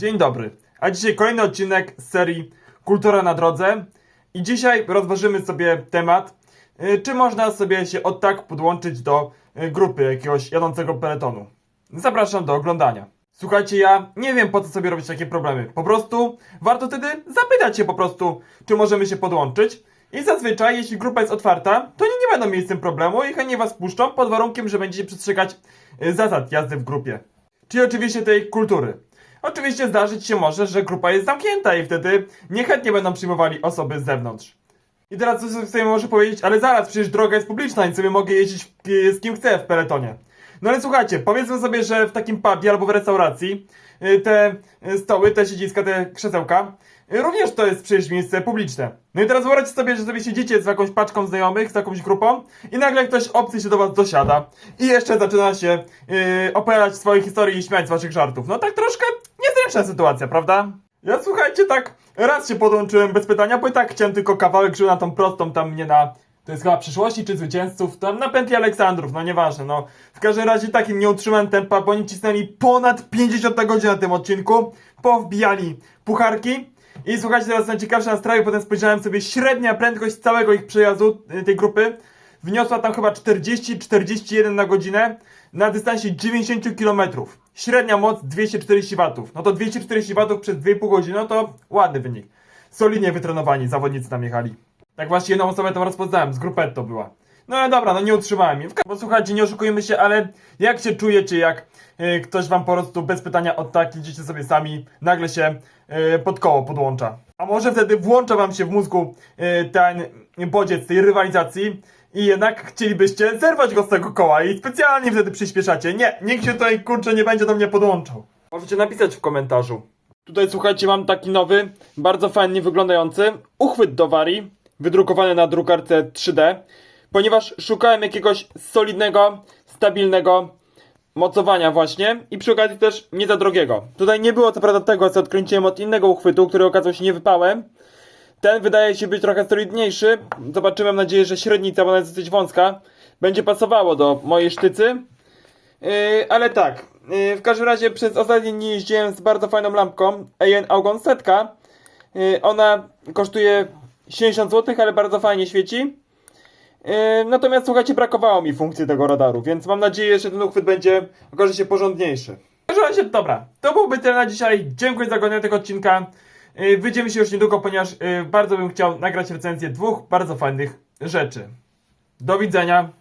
Dzień dobry, a dzisiaj kolejny odcinek z serii Kultura na drodze i dzisiaj rozważymy sobie temat, y, czy można sobie się od tak podłączyć do y, grupy jakiegoś jadącego peletonu. Zapraszam do oglądania. Słuchajcie, ja nie wiem po co sobie robić takie problemy. Po prostu warto wtedy zapytać się po prostu, czy możemy się podłączyć. I zazwyczaj, jeśli grupa jest otwarta, to nie będą mieli z tym problemu i chętnie was puszczą pod warunkiem, że będziecie przestrzegać y, zasad jazdy w grupie. Czyli oczywiście tej kultury. Oczywiście zdarzyć się może, że grupa jest zamknięta i wtedy niechętnie będą przyjmowali osoby z zewnątrz. I teraz ktoś sobie może powiedzieć, ale zaraz, przecież droga jest publiczna i sobie mogę jeździć z kim chcę w peletonie. No ale słuchajcie, powiedzmy sobie, że w takim pubie albo w restauracji y, te y, stoły, te siedziska, te krzesełka, y, również to jest przecież miejsce publiczne. No i teraz wyobraźcie sobie, że sobie siedzicie z jakąś paczką znajomych, z jakąś grupą i nagle ktoś obcy się do was dosiada i jeszcze zaczyna się yy, opowiadać swoje historie i śmiać z waszych żartów. No tak troszkę niezręczna sytuacja, prawda? Ja słuchajcie, tak raz się podłączyłem bez pytania, bo i tak chciałem tylko kawałek żył na tą prostą tam mnie na... To jest chyba przyszłości czy zwycięzców, tam na pętli Aleksandrów, no nieważne, no. W każdym razie takim nie utrzymałem tempa, bo oni cisnęli ponad 50 godzin na tym odcinku, powbijali pucharki i słuchajcie, teraz najciekawsze na strawie, potem spojrzałem sobie, średnia prędkość całego ich przejazdu, y, tej grupy, wyniosła tam chyba 40-41 na godzinę na dystansie 90 km. Średnia moc 240 W. No to 240 W przez 2,5 godziny, no to ładny wynik. Solidnie wytrenowani zawodnicy tam jechali. Tak właśnie jedną osobę tam rozpoznałem, z grupetto była. No ale dobra, no nie utrzymałem jej. Bo słuchajcie, nie oszukujmy się, ale jak się czujecie, jak y, ktoś wam po prostu bez pytania od tak idziecie sobie sami, nagle się y, pod koło podłącza. A może wtedy włącza wam się w mózgu y, ten bodziec tej rywalizacji i jednak chcielibyście zerwać go z tego koła i specjalnie wtedy przyspieszacie. Nie, nikt się tutaj kurczę nie będzie do mnie podłączał. Możecie napisać w komentarzu. Tutaj słuchajcie, mam taki nowy, bardzo fajnie wyglądający uchwyt do warii, wydrukowany na drukarce 3D, ponieważ szukałem jakiegoś solidnego, stabilnego mocowania właśnie i przy okazji też nie za drogiego. Tutaj nie było co prawda tego, co odkręciłem od innego uchwytu, który okazał się niewypałem. Ten wydaje się być trochę solidniejszy. Zobaczymy, mam nadzieję, że średnica, bo ona jest dosyć wąska, będzie pasowało do mojej sztycy. Yy, ale tak, yy, w każdym razie przez ostatnie dni jeździłem z bardzo fajną lampką AN Augon Setka. Yy, ona kosztuje 70 zł, ale bardzo fajnie świeci. Yy, natomiast słuchajcie, brakowało mi funkcji tego radaru, więc mam nadzieję, że ten uchwyt będzie okaże się porządniejszy. W każdym razie, dobra, to byłby tyle na dzisiaj. Dziękuję za oglądanie tego odcinka. Yy, Wyjdziemy się już niedługo, ponieważ yy, bardzo bym chciał nagrać recenzję dwóch bardzo fajnych rzeczy. Do widzenia.